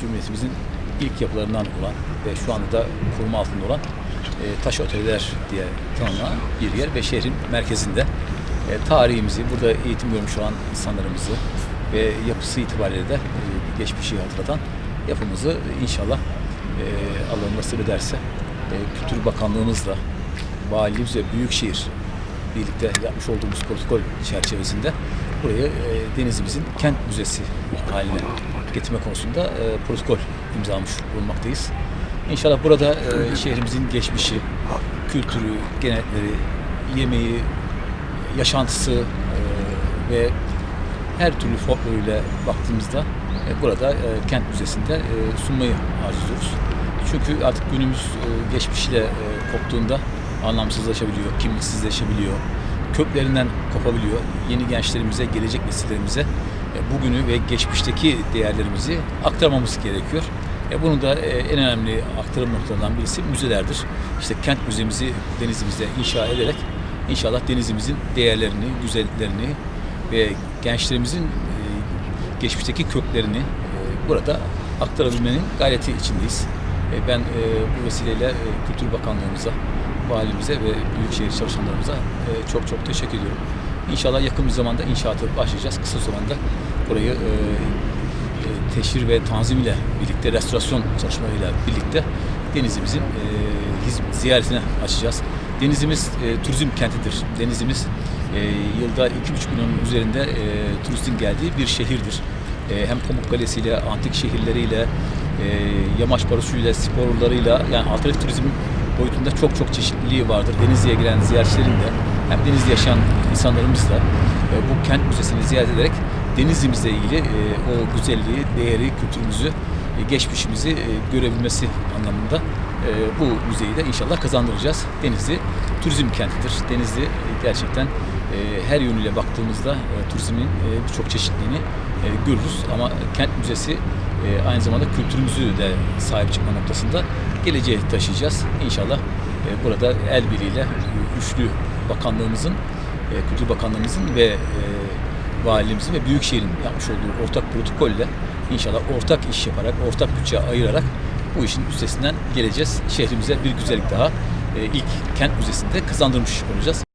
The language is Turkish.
Cumhuriyetimizin ilk yapılarından olan ve şu anda da koruma altında olan e, taş oteller diye tanımlanan bir yer ve şehrin merkezinde. E, tarihimizi, burada eğitim görmüş olan insanlarımızı ve yapısı itibariyle de e, geçmişi hatırlatan yapımızı inşallah e, Allah nasip ederse e, Kültür Bakanlığımızla valiliğimiz ve Büyükşehir birlikte yapmış olduğumuz protokol çerçevesinde burayı e, denizimizin kent müzesi haline getirme konusunda e, protokol imzalamış bulunmaktayız. İnşallah burada e, şehrimizin geçmişi, kültürü, genellikleri, yemeği, yaşantısı e, ve her türlü folkloruyla baktığımızda e, burada e, kent müzesinde e, sunmayı arzuluyoruz. Çünkü artık günümüz e, geçmişle e, koptuğunda anlamsızlaşabiliyor, kimliksizleşebiliyor, köklerinden kopabiliyor. Yeni gençlerimize, gelecek nesillerimize e, bugünü ve geçmişteki değerlerimizi aktarmamız gerekiyor. E, bunu da e, en önemli aktarım noktalarından birisi müzelerdir. İşte kent müzemizi denizimizde inşa ederek inşallah denizimizin değerlerini, güzelliklerini ve gençlerimizin e, geçmişteki köklerini burada aktarabilmenin gayreti içindeyiz. E, Ben e, bu vesileyle e, Kültür Bakanlığımıza, valimize ve Büyükşehir çalışanlarımıza çok çok teşekkür ediyorum. İnşallah yakın bir zamanda inşaatı başlayacağız. Kısa zamanda burayı teşhir ve tanzim ile birlikte, restorasyon çalışmalarıyla birlikte denizimizin ziyaretine açacağız. Denizimiz turizm kentidir. Denizimiz e, yılda 2,5 milyonun üzerinde turistin geldiği bir şehirdir. E, hem Pamukkale ile, antik şehirleriyle, e, yamaç paraşüyle, sporlarıyla yani alternatif turizm boyutunda çok çok çeşitliliği vardır. Denizli'ye gelen ziyaretçilerin de hem Denizli yaşayan insanlarımız da e, bu kent müzesini ziyaret ederek Denizli'mizle ilgili e, o güzelliği, değeri, kültürümüzü, e, geçmişimizi e, görebilmesi anlamında e, bu müzeyi de inşallah kazandıracağız. Denizli turizm kentidir. Denizli e, gerçekten e, her yönüyle baktığımızda e, turizmin e, birçok çeşitliliğini görürüz ama kent müzesi e, aynı zamanda kültürümüzü de sahip çıkma noktasında geleceğe taşıyacağız. İnşallah e, burada el birliğiyle e, üçlü bakanlığımızın, e, Kültür Bakanlığımızın ve e, valiliğimizin ve Büyükşehir'in yapmış olduğu ortak protokolle inşallah ortak iş yaparak, ortak bütçe ayırarak bu işin üstesinden geleceğiz. Şehrimize bir güzellik daha e, ilk kent müzesinde kazandırmış olacağız.